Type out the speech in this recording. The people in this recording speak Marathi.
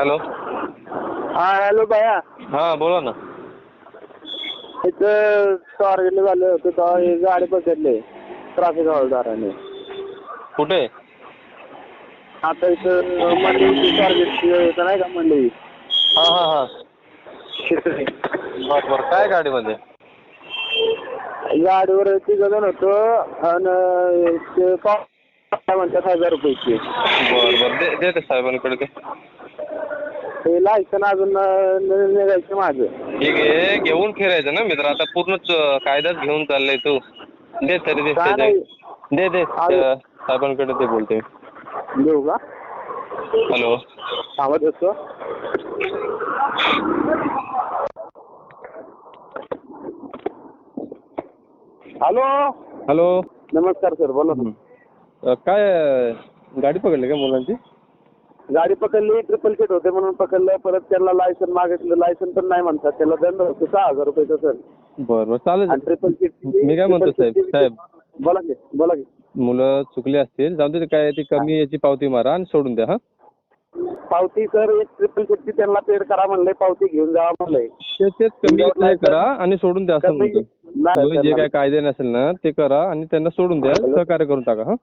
हॅलो हा हॅलो भैया हां बोला ना इथं टार्गेट झालं होतं तेव्हा हे गाडी पकडले ट्रॅफिक हवालदाराने कुठे आता इथं मंडळी होतं नाही का मंडळी हां हां हां. बरं बरं काय गाडीमध्ये गाडीवर तिघ जण होतो आणि ते पाव काय म्हणतात हजार रुपयाचे बरं बरं दे देते साहेबांकडे ते ते लायसन अजून न- निघायचं माझं. ठीक आहे घेऊन फिरायचं ना मित्र. आता पूर्णच अं, कायदाच घेऊन चाललाय तू. दे तरी दे काय त्याच्या- नाही. दे दे. आलो. त्या साहेबांकडे ते बोलते. देऊ का? हॅलो. थांबत असतो हॅलो. हॅलो. नमस्कार सर. बोला. ना. काय अं, गाडी पकडली का मुलांची? गाडी पकडली ट्रिपल सीट होते म्हणून पकडलं परत त्यांना लायसन मागितलं. लायसन पण नाही म्हणतात. त्याला दंड होतो. सहा हजार रुपयाचा सर. बरं चालेल. आणि ट्रिपल सीट मी काय म्हणतो साहेब? साहेब. बोला की बोला की. मुलं चुकली असतील. जाऊ दे ते काय ती कमी याची पावती मारा आणि सोडून द्या हां. पावती सर एक ट्रिपल सीटची त्यांना पेड करा म्हणलंय पावती घेऊन जावा म्हणलंय ते तेच कमी हे करा आणि सोडून द्या असं कमी- म्हणतो. नाही जे काय कायदे नसेल ना ते करा आणि त्यांना सोडून द्या. सहकार्य करून टाका हा.